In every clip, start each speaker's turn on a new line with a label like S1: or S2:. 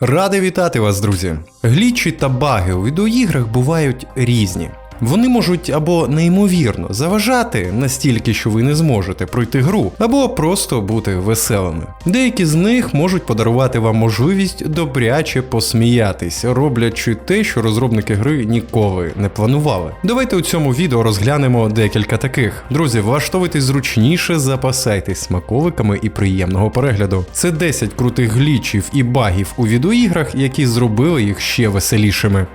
S1: Радий вітати вас, друзі! Глічі та баги у відеоіграх бувають різні. Вони можуть або неймовірно заважати настільки, що ви не зможете пройти гру, або просто бути веселими. Деякі з них можуть подарувати вам можливість добряче посміятись, роблячи те, що розробники гри ніколи не планували. Давайте у цьому відео розглянемо декілька таких. Друзі, влаштовуйтесь зручніше, запасайтесь смаковиками і приємного перегляду. Це 10 крутих глічів і багів у відеоіграх, які зробили їх ще веселішими.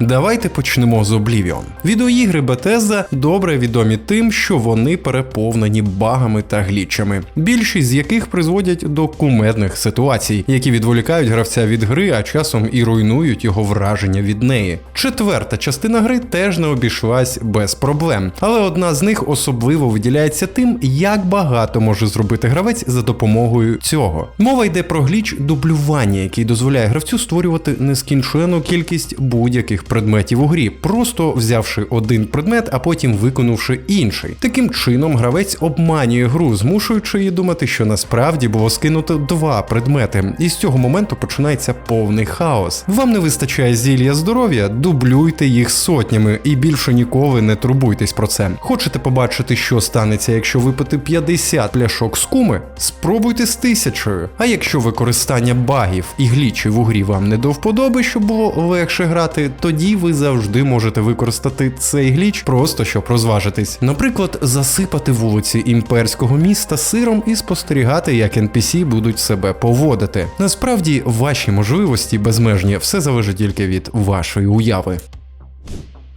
S1: Давайте почнемо з Oblivion. Відеоігри Bethesda добре відомі тим, що вони переповнені багами та глічами, більшість з яких призводять до кумедних ситуацій, які відволікають гравця від гри, а часом і руйнують його враження від неї. Четверта частина гри теж не обійшлась без проблем, але одна з них особливо виділяється тим, як багато може зробити гравець за допомогою цього. Мова йде про гліч дублювання, який дозволяє гравцю створювати нескінчену кількість будь-яких предметів у грі, просто взявши один предмет, а потім виконавши інший. Таким чином, гравець обманює гру, змушуючи її думати, що насправді було скинуто два предмети, і з цього моменту починається повний хаос. Вам не вистачає зілля здоров'я, дублюйте їх сотнями і більше ніколи не турбуйтесь про це. Хочете побачити, що станеться, якщо випити 50 пляшок з куми? Спробуйте з тисячою. А якщо використання багів і глічів у грі вам не до вподоби, щоб було легше грати, тоді ви завжди можете використати цей гліч просто щоб розважитись. Наприклад, засипати вулиці імперського міста сиром і спостерігати, як NPC будуть себе поводити. Насправді, ваші можливості безмежні, все залежить тільки від вашої уяви.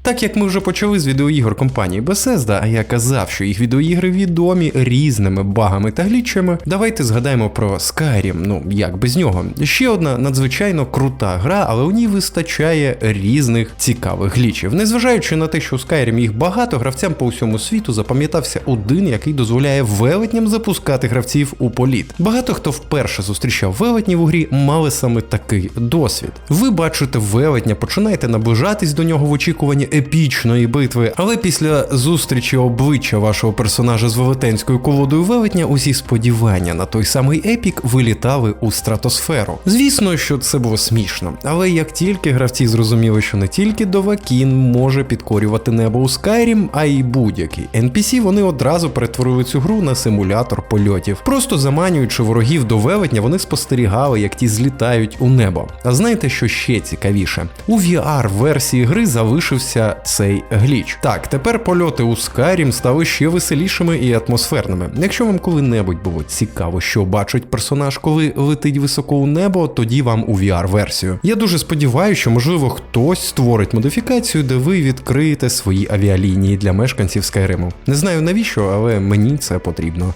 S1: Так як ми вже почали з відеоігор компанії Bethesda, а я казав, що їх відеоігри відомі різними багами та глічами, давайте згадаємо про Skyrim, ну як без нього. Ще одна надзвичайно крута гра, але у ній вистачає різних цікавих глічів. Незважаючи на те, що у Skyrim їх багато, гравцям по всьому світу запам'ятався один, який дозволяє велетням запускати гравців у політ. Багато хто вперше зустрічав велетнів у грі, мали саме такий досвід. Ви бачите велетня, починаєте наближатись до нього в очікуванні епічної битви, але після зустрічі обличчя вашого персонажа з велетенською колодою велетня усі сподівання на той самий епік вилітали у стратосферу. Звісно, що це було смішно, але як тільки гравці зрозуміли, що не тільки Довакін може підкорювати небо у Skyrim, а й будь-який NPC, вони одразу перетворили цю гру на симулятор польотів. Просто заманюючи ворогів до велетня, вони спостерігали, як ті злітають у небо. А знаєте, що ще цікавіше? У VR-версії гри залишився цей гліч. Так, тепер польоти у Skyrim стали ще веселішими і атмосферними. Якщо вам коли-небудь було цікаво, що бачить персонаж, коли летить високо у небо, тоді вам у VR-версію. Я дуже сподіваюся, що можливо хтось створить модифікацію, де ви відкриєте свої авіалінії для мешканців Скайриму. Не знаю навіщо, але мені це потрібно.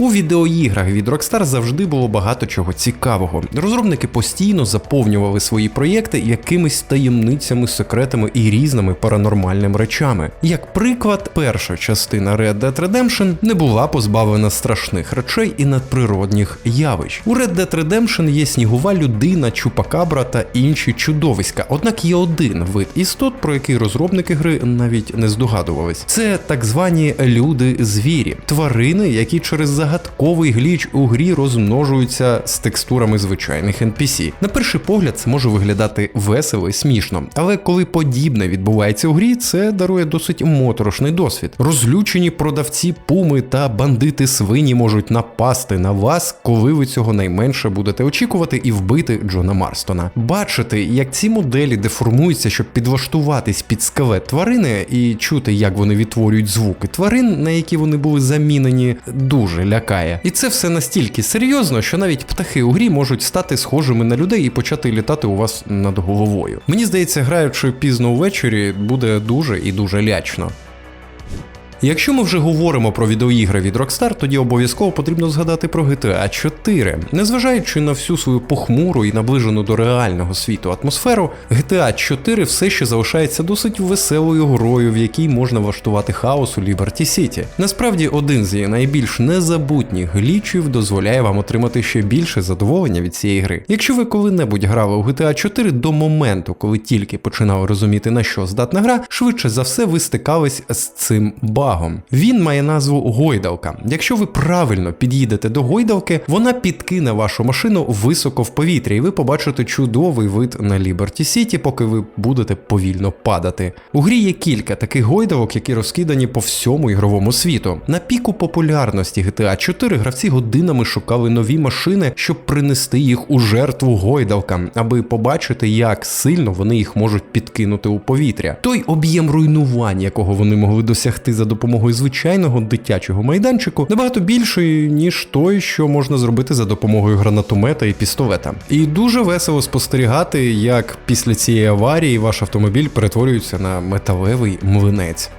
S1: У відеоіграх від Rockstar завжди було багато чого цікавого. Розробники постійно заповнювали свої проєкти якимись таємницями, секретами і різними паранормальними речами. Як приклад, перша частина Red Dead Redemption не була позбавлена страшних речей і надприродних явищ. У Red Dead Redemption є снігова людина, чупакабра та інші чудовиська. Однак є один вид істот, про який розробники гри навіть не здогадувались. Це так звані люди-звірі, тварини, які через загадковий гліч у грі розмножуються з текстурами звичайних NPC. На перший погляд це може виглядати весело і смішно, але коли подібне відбувається у грі, це дарує досить моторошний досвід. Розлючені продавці пуми та бандити свині можуть напасти на вас, коли ви цього найменше будете очікувати і вбити Джона Марстона. Бачити, як ці моделі деформуються, щоб підлаштуватись під скелет тварини, і чути, як вони відтворюють звуки тварин, на які вони були замінені, дуже лякає. І це все настільки серйозно, що навіть птахи у грі можуть стати схожими на людей і почати літати у вас над головою. Мені здається, граючи пізно ввечері, буде дуже і дуже лячно. Якщо ми вже говоримо про відеоігри від Rockstar, тоді обов'язково потрібно згадати про GTA 4. Незважаючи на всю свою похмуру і наближену до реального світу атмосферу, GTA 4 все ще залишається досить веселою грою, в якій можна влаштувати хаос у Liberty City. Насправді, один з її найбільш незабутніх глічів дозволяє вам отримати ще більше задоволення від цієї гри. Якщо ви коли-небудь грали у GTA 4 до моменту, коли тільки починали розуміти на що здатна гра, швидше за все ви стикались з цим багом. Багом. Він має назву гойдалка. Якщо ви правильно під'їдете до гойдалки, вона підкине вашу машину високо в повітря, і ви побачите чудовий вид на Ліберті Сіті, поки ви будете повільно падати. У грі є кілька таких гойдалок, які розкидані по всьому ігровому світу. На піку популярності GTA 4 гравці годинами шукали нові машини, щоб принести їх у жертву гойдалкам, аби побачити, як сильно вони їх можуть підкинути у повітря. Той об'єм руйнувань, якого вони могли досягти за допомогою звичайного дитячого майданчику, набагато більшої, ніж той, що можна зробити за допомогою гранатомета і пістолета. І дуже весело спостерігати, як після цієї аварії ваш автомобіль перетворюється на металевий млинець.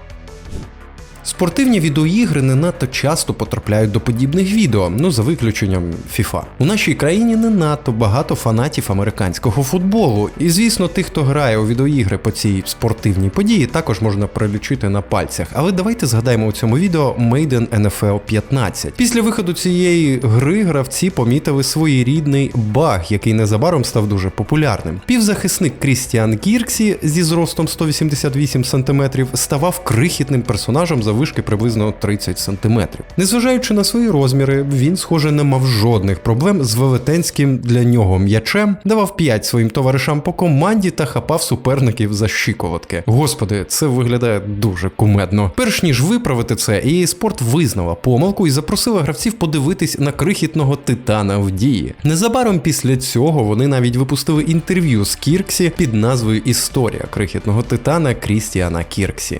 S1: Спортивні відеоігри не надто часто потрапляють до подібних відео, ну за виключенням FIFA. У нашій країні не надто багато фанатів американського футболу, і звісно, тих, хто грає у відеоігри по цій спортивній події, також можна перелічити на пальцях. Але давайте згадаємо у цьому відео Maiden NFL 15. Після виходу цієї гри гравці помітили своєрідний баг, який незабаром став дуже популярним. Півзахисник Крістіан Кірксі зі зростом 188 см ставав крихітним персонажем за заввишки приблизно 30 см. Незважаючи на свої розміри, він, схоже, не мав жодних проблем з велетенським для нього м'ячем, давав 5 своїм товаришам по команді та хапав суперників за щиколотки. Господи, це виглядає дуже кумедно. Перш ніж виправити це, EA Sport визнала помилку і запросила гравців подивитись на крихітного титана в дії. Незабаром після цього вони навіть випустили інтерв'ю з Кірксі під назвою Історія крихітного титана Крістіана Кірксі.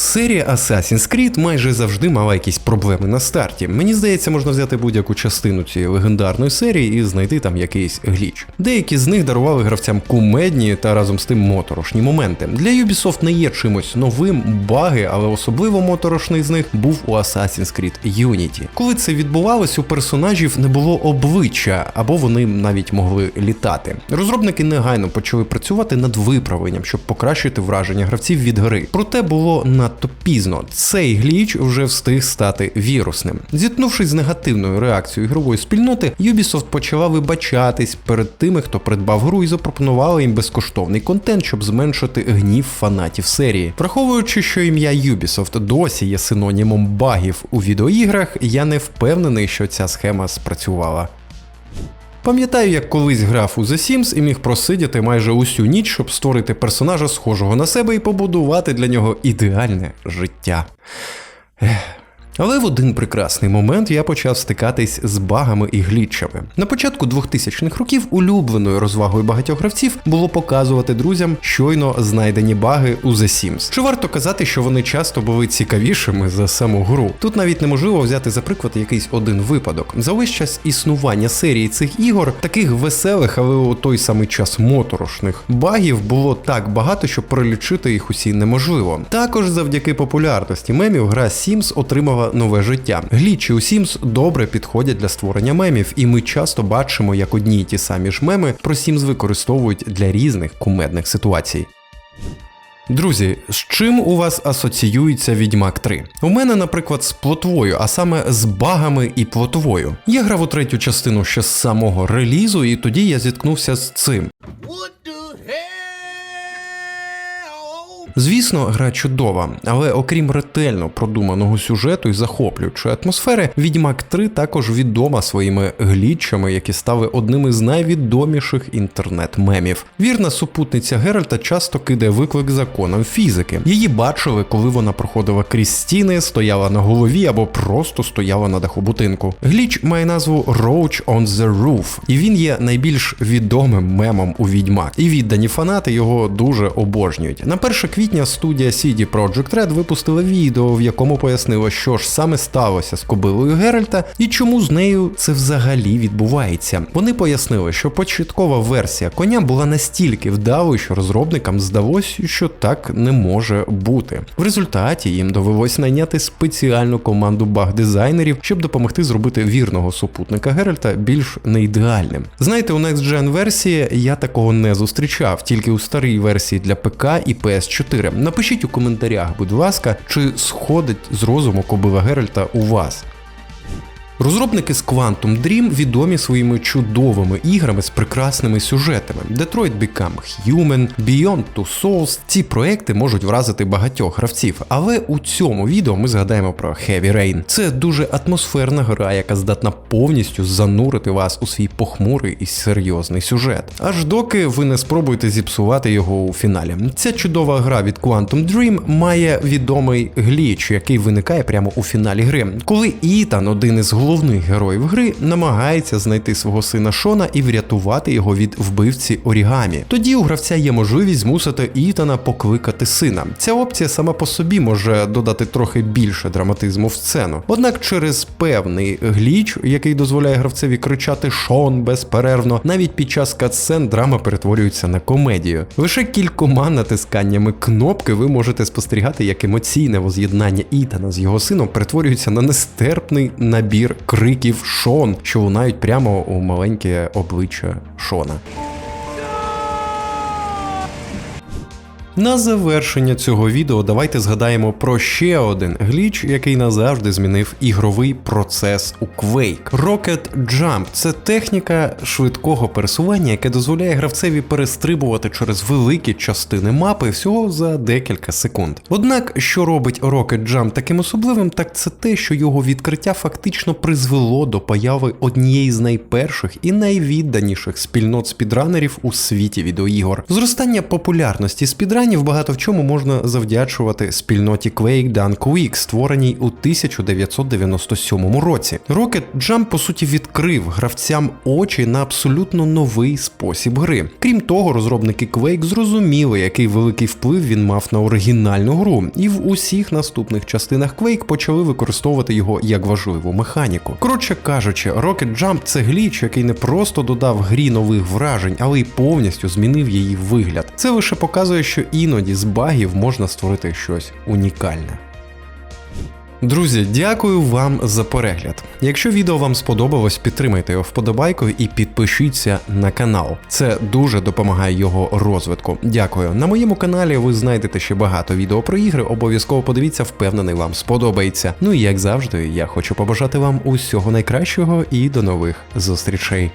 S1: Серія Assassin's Creed майже завжди мала якісь проблеми на старті. Мені здається, можна взяти будь-яку частину цієї легендарної серії і знайти там якийсь гліч. Деякі з них дарували гравцям кумедні та разом з тим моторошні моменти. Для Ubisoft не є чимось новим баги, але особливо моторошний з них був у Assassin's Creed Unity. Коли це відбувалось, у персонажів не було обличчя, або вони навіть могли літати. Розробники негайно почали працювати над виправленням, щоб покращити враження гравців від гри. Проте було на надто пізно. Цей гліч вже встиг стати вірусним. Зіткнувшись з негативною реакцією ігрової спільноти, Ubisoft почала вибачатись перед тими, хто придбав гру і запропонувала їм безкоштовний контент, щоб зменшити гнів фанатів серії. Враховуючи, що ім'я Ubisoft досі є синонімом багів у відеоіграх, я не впевнений, що ця схема спрацювала. Пам'ятаю, як колись грав у The Sims і міг просидіти майже усю ніч, щоб створити персонажа схожого на себе і побудувати для нього ідеальне життя. Ех. Але в один прекрасний момент я почав стикатись з багами і глітчами. На початку 2000-х років улюбленою розвагою багатьох гравців було показувати друзям щойно знайдені баги у The Sims. Чи варто казати, що вони часто були цікавішими за саму гру? Тут навіть неможливо взяти за приклад якийсь один випадок. За весь час існування серії цих ігор, таких веселих, але у той самий час моторошних багів було так багато, що перелічити їх усі неможливо. Також завдяки популярності мемів гра Sims отримала нове життя. Глічі у Sims добре підходять для створення мемів, і ми часто бачимо, як одні й ті самі ж меми про Sims використовують для різних кумедних ситуацій. Друзі, з чим у вас асоціюється Відьмак 3? У мене, наприклад, з плотвою, а саме з багами і плотвою. Я грав у третю частину ще з самого релізу, і тоді я зіткнувся з цим.
S2: What the hell?
S1: Звісно, гра чудова, але окрім ретельно продуманого сюжету і захоплюючої атмосфери, Відьмак 3 також відома своїми глічами, які стали одним із найвідоміших інтернет-мемів. Вірна супутниця Геральта часто кидає виклик законам фізики. Її бачили, коли вона проходила крізь стіни, стояла на голові або просто стояла на даху будинку. Гліч має назву Roach on the Roof, і він є найбільш відомим мемом у Відьмак. І віддані фанати його дуже обожнюють. На 1 квітня студія CD Projekt Red випустила відео, в якому пояснила, що ж саме сталося з кобилою Геральта і чому з нею це взагалі відбувається. Вони пояснили, що початкова версія коня була настільки вдалою, що розробникам здалося, що так не може бути. В результаті їм довелось найняти спеціальну команду баг-дизайнерів, щоб допомогти зробити вірного супутника Геральта більш неідеальним. Знаєте, у Next Gen версії я такого не зустрічав, тільки у старій версії для ПК і PS4. Напишіть у коментарях, будь ласка, чи сходить з розуму кобила Геральта у вас. Розробники з Quantum Dream відомі своїми чудовими іграми з прекрасними сюжетами. Detroit Become Human, Beyond Two Souls. Ці проекти можуть вразити багатьох гравців, але у цьому відео ми згадаємо про Heavy Rain. Це дуже атмосферна гра, яка здатна повністю занурити вас у свій похмурий і серйозний сюжет. Аж доки ви не спробуєте зіпсувати його у фіналі. Ця чудова гра від Quantum Dream має відомий гліч, який виникає прямо у фіналі гри, коли Ітан, один із головних героїв гри, намагається знайти свого сина Шона і врятувати його від вбивці Орігамі. Тоді у гравця є можливість змусити Ітана покликати сина. Ця опція сама по собі може додати трохи більше драматизму в сцену. Однак через певний гліч, який дозволяє гравцеві кричати Шон безперервно, навіть під час катсцен драма перетворюється на комедію. Лише кількома натисканнями кнопки ви можете спостерігати, як емоційне воз'єднання Ітана з його сином перетворюється на нестерпний набір криків Шон, що лунають прямо у маленьке обличчя Шона. На завершення цього відео давайте згадаємо про ще один гліч, який назавжди змінив ігровий процес у Quake. Rocket Jump – це техніка швидкого пересування, яке дозволяє гравцеві перестрибувати через великі частини мапи всього за декілька секунд. Однак, що робить Rocket Jump таким особливим, так це те, що його відкриття фактично призвело до появи однієї з найперших і найвідданіших спільнот спідранерів у світі відеоігор. Зростання популярності спідранів багато в чому можна завдячувати спільноті Quake Done Quick, створеній у 1997 році. Rocket Jump, по суті, відкрив гравцям очі на абсолютно новий спосіб гри. Крім того, розробники Quake зрозуміли, який великий вплив він мав на оригінальну гру, і в усіх наступних частинах Quake почали використовувати його як важливу механіку. Коротше кажучи, Rocket Jump це гліч, який не просто додав грі нових вражень, але й повністю змінив її вигляд. Це лише показує, що іноді з багів можна створити щось унікальне. Друзі, дякую вам за перегляд. Якщо відео вам сподобалось, підтримайте його вподобайкою і підпишіться на канал. Це дуже допомагає його розвитку. Дякую. На моєму каналі ви знайдете ще багато відео про ігри. Обов'язково подивіться, впевнений, вам сподобається. Ну і як завжди, я хочу побажати вам усього найкращого і до нових зустрічей.